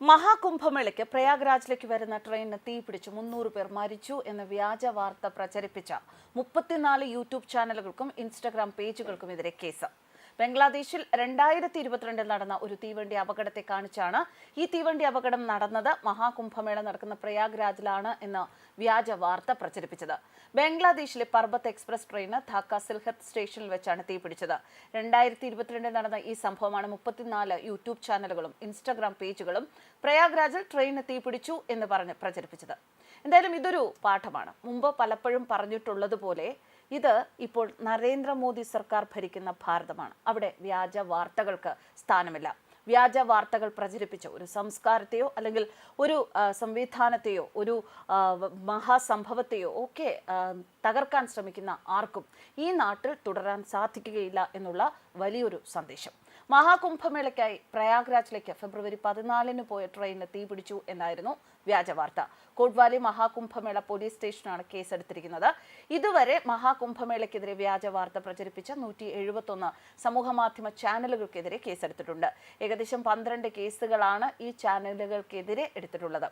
മഹാകുംഭമേളയ്ക്ക് പ്രയാഗ്രാജിലേക്ക് വരുന്ന ട്രെയിനിന് തീപിടിച്ച്. മുന്നൂറ് പേർ മരിച്ചു എന്ന വ്യാജ വാർത്ത പ്രചരിപ്പിച്ച മുപ്പത്തിനാല് യൂട്യൂബ് ചാനലുകൾക്കും ഇൻസ്റ്റഗ്രാം പേജുകൾക്കുമെതിരെ കേസ്. ബംഗ്ലാദേശിൽ രണ്ടായിരത്തി ഇരുപത്തിരണ്ടിൽ നടന്ന ഒരു തീവണ്ടി അപകടത്തെ കാണിച്ചാണ് ഈ തീവണ്ടി അപകടം നടന്നത്. മഹാകുംഭമേള നടക്കുന്ന പ്രയാഗ്രാജിലാണ് എന്ന് വ്യാജ വാർത്ത പ്രചരിപ്പിച്ചത്. ബംഗ്ലാദേശിലെ പർബത്ത് എക്സ്പ്രസ് ട്രെയിന് ധാക്ക സിൽഹത്ത് സ്റ്റേഷനിൽ വെച്ചാണ് തീപിടിച്ചത് രണ്ടായിരത്തി ഇരുപത്തിരണ്ടിൽ നടന്ന ഈ സംഭവമാണ് മുപ്പത്തിനാല് യൂട്യൂബ് ചാനലുകളും ഇൻസ്റ്റാഗ്രാം പേജുകളും പ്രയാഗ്രാജിൽ ട്രെയിന് തീപിടിച്ചു എന്ന് പറഞ്ഞ് പ്രചരിപ്പിച്ചത്. എന്തായാലും ഇതൊരു പാഠമാണ്. മുമ്പ് പലപ്പോഴും പറഞ്ഞിട്ടുള്ളതുപോലെ ഇത് ഇപ്പോൾ നരേന്ദ്രമോദി സർക്കാർ ഭരിക്കുന്ന ഭാരതമാണ്. അവിടെ വ്യാജ വാർത്തകൾക്ക് സ്ഥാനമില്ല. വ്യാജ വാർത്തകൾ പ്രചരിപ്പിച്ച ഒരു സംസ്കാരത്തെയോ അല്ലെങ്കിൽ ഒരു സംവിധാനത്തെയോ ഒരു മഹാസംഭവത്തെയോ ഒക്കെ തകർക്കാൻ ശ്രമിക്കുന്ന ആർക്കും ഈ നാട്ടിൽ തുടരാൻ സാധിക്കുകയില്ല എന്നുള്ള വലിയൊരു സന്ദേശം. മഹാകുംഭമേളയ്ക്കായി പ്രയാഗ്രാജിലേക്ക് ഫെബ്രുവരി പതിനാലിന് പോയ ട്രെയിനിന് തീപിടിച്ചു എന്നായിരുന്നു വ്യാജ വാർത്ത. കോട്ട്വാലി മഹാകുംഭമേള പോലീസ് സ്റ്റേഷനാണ് കേസെടുത്തിരിക്കുന്നത്. ഇതുവരെ മഹാകുംഭമേളയ്ക്കെതിരെ വ്യാജ വാർത്ത പ്രചരിപ്പിച്ച നൂറ്റി എഴുപത്തൊന്ന് സമൂഹമാധ്യമ ചാനലുകൾക്കെതിരെ കേസെടുത്തിട്ടുണ്ട്. ഏകദേശം പന്ത്രണ്ട് കേസുകളാണ് ഈ ചാനലുകൾക്കെതിരെ എടുത്തിട്ടുള്ളത്.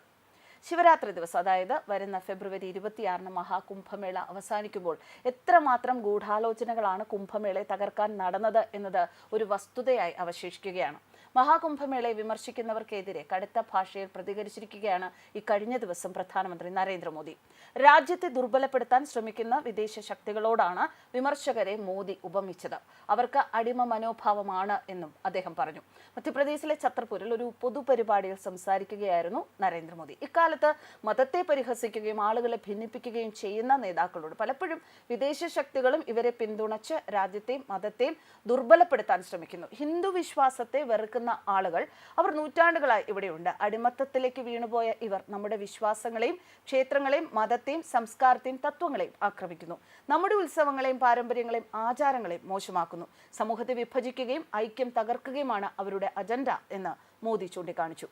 ശിവരാത്രി ദിവസം അതായത് വരുന്ന ഫെബ്രുവരി ഇരുപത്തിയാറിന് മഹാകുംഭമേള അവസാനിക്കുമ്പോൾ എത്രമാത്രം ഗൂഢാലോചനകളാണ് കുംഭമേളയെ തകർക്കാൻ നടന്നത് എന്നത് ഒരു വസ്തുതയായി അവശേഷിക്കുകയാണ്. മഹാകുംഭമേളയെ വിമർശിക്കുന്നവർക്കെതിരെ കടുത്ത ഭാഷയിൽ പ്രതികരിച്ചിരിക്കുകയാണ് ഈ കഴിഞ്ഞ ദിവസം പ്രധാനമന്ത്രി നരേന്ദ്രമോദി. രാജ്യത്തെ ദുർബലപ്പെടുത്താൻ ശ്രമിക്കുന്ന വിദേശ ശക്തികളോടാണ് വിമർശകരെ മോദി ഉപമിച്ചത്. അവർക്ക് അടിമ മനോഭാവമാണ് എന്നും അദ്ദേഹം പറഞ്ഞു. മധ്യപ്രദേശിലെ ഛത്രപൂരിൽ ഒരു പൊതുപരിപാടിയിൽ സംസാരിക്കുകയായിരുന്നു നരേന്ദ്രമോദി. ഇക്കാലത്ത് മതത്തെ പരിഹസിക്കുകയും ആളുകളെ ഭിന്നിപ്പിക്കുകയും ചെയ്യുന്ന നേതാക്കളോട് പലപ്പോഴും വിദേശ ശക്തികളും ഇവരെ പിന്തുണച്ച് രാജ്യത്തെയും മതത്തെയും ദുർബലപ്പെടുത്താൻ ശ്രമിക്കുന്നു. ഹിന്ദു വിശ്വാസത്തെ വെറുക്കുന്ന ആളുകൾ അവർ നൂറ്റാണ്ടുകളായി ഇവിടെയുണ്ട്. അടിമത്തത്തിലേക്ക് വീണുപോയ ഇവർ നമ്മുടെ വിശ്വാസങ്ങളെയും ക്ഷേത്രങ്ങളെയും മതത്തെയും സംസ്കാരത്തെയും തത്വങ്ങളെയും ആക്രമിക്കുന്നു. നമ്മുടെ ഉത്സവങ്ങളെയും പാരമ്പര്യങ്ങളെയും ആചാരങ്ങളെയും മോശമാക്കുന്നു. സമൂഹത്തെ വിഭജിക്കുകയും ഐക്യം തകർക്കുകയുമാണ് അവരുടെ അജണ്ട എന്ന് മോദി ചൂണ്ടിക്കാണിച്ചു.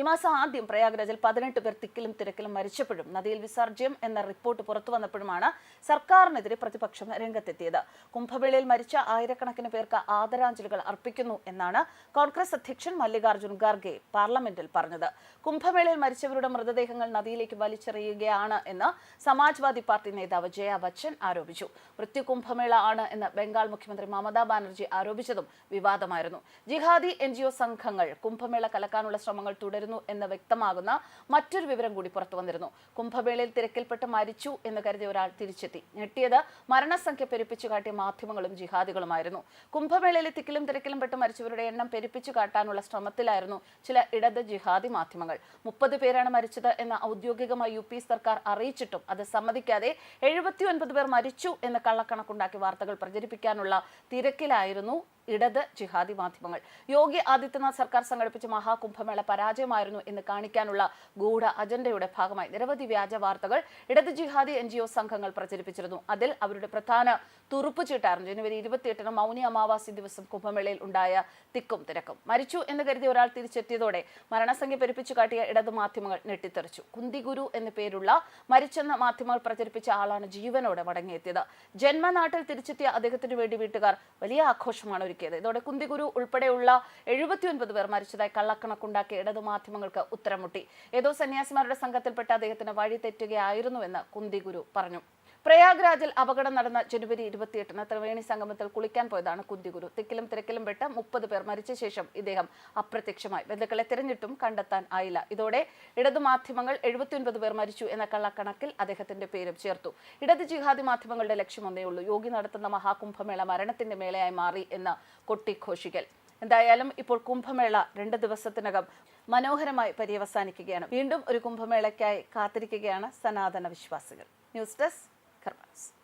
ഈ മാസം ആദ്യം പ്രയാഗ്രാജിൽ പതിനെട്ട് പേർ തിക്കിലും തിരക്കിലും മരിച്ചപ്പോഴും നദിയിൽ വിസർജ്യം എന്ന റിപ്പോർട്ട് പുറത്തു വന്നപ്പോഴുമാണ് സർക്കാരിനെതിരെ പ്രതിപക്ഷം രംഗത്തെത്തിയത്. കുംഭമേളയിൽ മരിച്ച ആയിരക്കണക്കിന് പേർക്ക് ആദരാഞ്ജലികൾ അർപ്പിക്കുന്നു എന്നാണ് കോൺഗ്രസ് അധ്യക്ഷൻ മല്ലികാർജുൻ ഖാർഗെ പാർലമെന്റിൽ പറഞ്ഞത്. കുംഭമേളയിൽ മരിച്ചവരുടെ മൃതദേഹങ്ങൾ നദിയിലേക്ക് വലിച്ചെറിയുകയാണ് എന്ന് സമാജ്വാദി പാർട്ടി നേതാവ് ജയ ബച്ചൻ ആരോപിച്ചു. മൃത്യു കുംഭമേള ആണ് എന്ന് ബംഗാൾ മുഖ്യമന്ത്രി മമതാ ബാനർജി ആരോപിച്ചതും വിവാദമായിരുന്നു. ജിഹാദി എൻ സംഘങ്ങൾ കുംഭമേള കലക്കാനുള്ള ശ്രമങ്ങൾ തുടരുന്നു എന്ന് വ്യക്തമാകുന്ന മറ്റൊരു വിവരം കൂടി പുറത്തു വന്നിരുന്നു. കുംഭമേളയിൽ തിരക്കിൽപ്പെട്ട് മരിച്ചു എന്ന് കരുതിയ ഒരാൾ തിരിച്ചെത്തി. ഞെട്ടിയത് മരണസംഖ്യ പെരുപ്പിച്ചു കാട്ടിയ മാധ്യമങ്ങളും ജിഹാദികളുമായിരുന്നു. കുംഭമേളയിലെ തിക്കിലും തിരക്കിലും പെട്ട് മരിച്ചവരുടെ എണ്ണം പെരുപ്പിച്ചു കാട്ടാനുള്ള ശ്രമത്തിലായിരുന്നു ചില ഇടത് ജിഹാദി മാധ്യമങ്ങൾ. മുപ്പത് പേരാണ് മരിച്ചത് എന്ന് ഔദ്യോഗികമായി യു പി സർക്കാർ അറിയിച്ചിട്ടും അത് സമ്മതിക്കാതെ എഴുപത്തി ഒൻപത് പേർ മരിച്ചു എന്ന് കള്ളക്കണക്കുണ്ടാക്കി വാർത്തകൾ പ്രചരിപ്പിക്കാനുള്ള തിരക്കിലായിരുന്നു ഇടത് ജിഹാദി മാധ്യമങ്ങൾ. യോഗി ആദിത്യനാഥ് സർക്കാർ സംഘടിപ്പിച്ച മഹാകുംഭമേള പരാജയമായിരുന്നു എന്ന് കാണിക്കാനുള്ള ഗൂഢ അജണ്ടയുടെ ഭാഗമായി നിരവധി വ്യാജ വാർത്തകൾ ഇടത് ജിഹാദി എൻ സംഘങ്ങൾ പ്രചരിപ്പിച്ചിരുന്നു. അതിൽ അവരുടെ പ്രധാന തുറുപ്പ് ചീട്ടായിരുന്നു. ജനുവരി ഇരുപത്തിയെട്ടിന് മൗനി അമാവാസി ദിവസം കുംഭമേളയിൽ ഉണ്ടായ തിക്കും തിരക്കും. മരിച്ചു എന്ന് കരുതിയ ഒരാൾ തിരിച്ചെത്തിയതോടെ മരണസംഖ്യ പെരുപ്പിച്ചു കാട്ടിയ ഇടത് മാധ്യമങ്ങൾ ഞെട്ടിത്തെറിച്ചു. കുന്തിഗുരു എന്ന പേരുള്ള മരിച്ചെന്ന മാധ്യമങ്ങൾ പ്രചരിപ്പിച്ച ആളാണ് ജീവനോടെ മടങ്ങിയെത്തിയത്. ജന്മനാട്ടിൽ തിരിച്ചെത്തിയ അദ്ദേഹത്തിന് വേണ്ടി വീട്ടുകാർ വലിയ ആഘോഷമാണ് ഒരുക്കിയത് ഇതോടെ കുന്തിഗുരു ഉൾപ്പെടെയുള്ള എഴുപത്തിയൊൻപത് പേർ മരിച്ചതായി കള്ളക്കണക്കുണ്ടാക്കിയ ഇടതു മാധ്യമങ്ങൾക്ക് ഉത്തരമുട്ടി. ഏതോ സന്യാസിമാരുടെ സംഘത്തിൽപ്പെട്ട അദ്ദേഹത്തിന് വഴി തെറ്റുകയായിരുന്നുവെന്ന് കുന്തിഗുരു പറഞ്ഞു. പ്രയാഗ്രാജിൽ അപകടം നടന്ന ജനുവരി ഇരുപത്തിയെട്ടിന് ത്രിവേണി സംഗമത്തിൽ കുളിക്കാൻ പോയതാണ് കുന്തിഗുരു. തിക്കിലും തിരക്കിലും പെട്ട് മുപ്പത് പേർ മരിച്ച ശേഷം ഇദ്ദേഹം അപ്രത്യക്ഷമായി. ബന്ധുക്കളെ തിരഞ്ഞിട്ടും കണ്ടെത്താൻ ആയില്ല. ഇതോടെ ഇടതു മാധ്യമങ്ങൾ എഴുപത്തിയൊൻപത് പേർ മരിച്ചു എന്ന കള്ളക്കണക്കിൽ അദ്ദേഹത്തിന്റെ പേരും ചേർത്തു. ഇടത് ജിഹാദി മാധ്യമങ്ങളുടെ ലക്ഷ്യം ഒന്നേ ഉള്ളൂ. യോഗി നടത്തുന്ന മഹാകുംഭമേള മരണത്തിന്റെ മേളയായി മാറി എന്ന് കൊട്ടിഘോഷിക്കൽ. എന്തായാലും ഇപ്പോൾ കുംഭമേള രണ്ട് ദിവസത്തിനകം മനോഹരമായി പര്യവസാനിക്കുകയാണ്. വീണ്ടും ഒരു കുംഭമേളയ്ക്കായി കാത്തിരിക്കുകയാണ് സനാതന വിശ്വാസികൾ. News desk Karmas.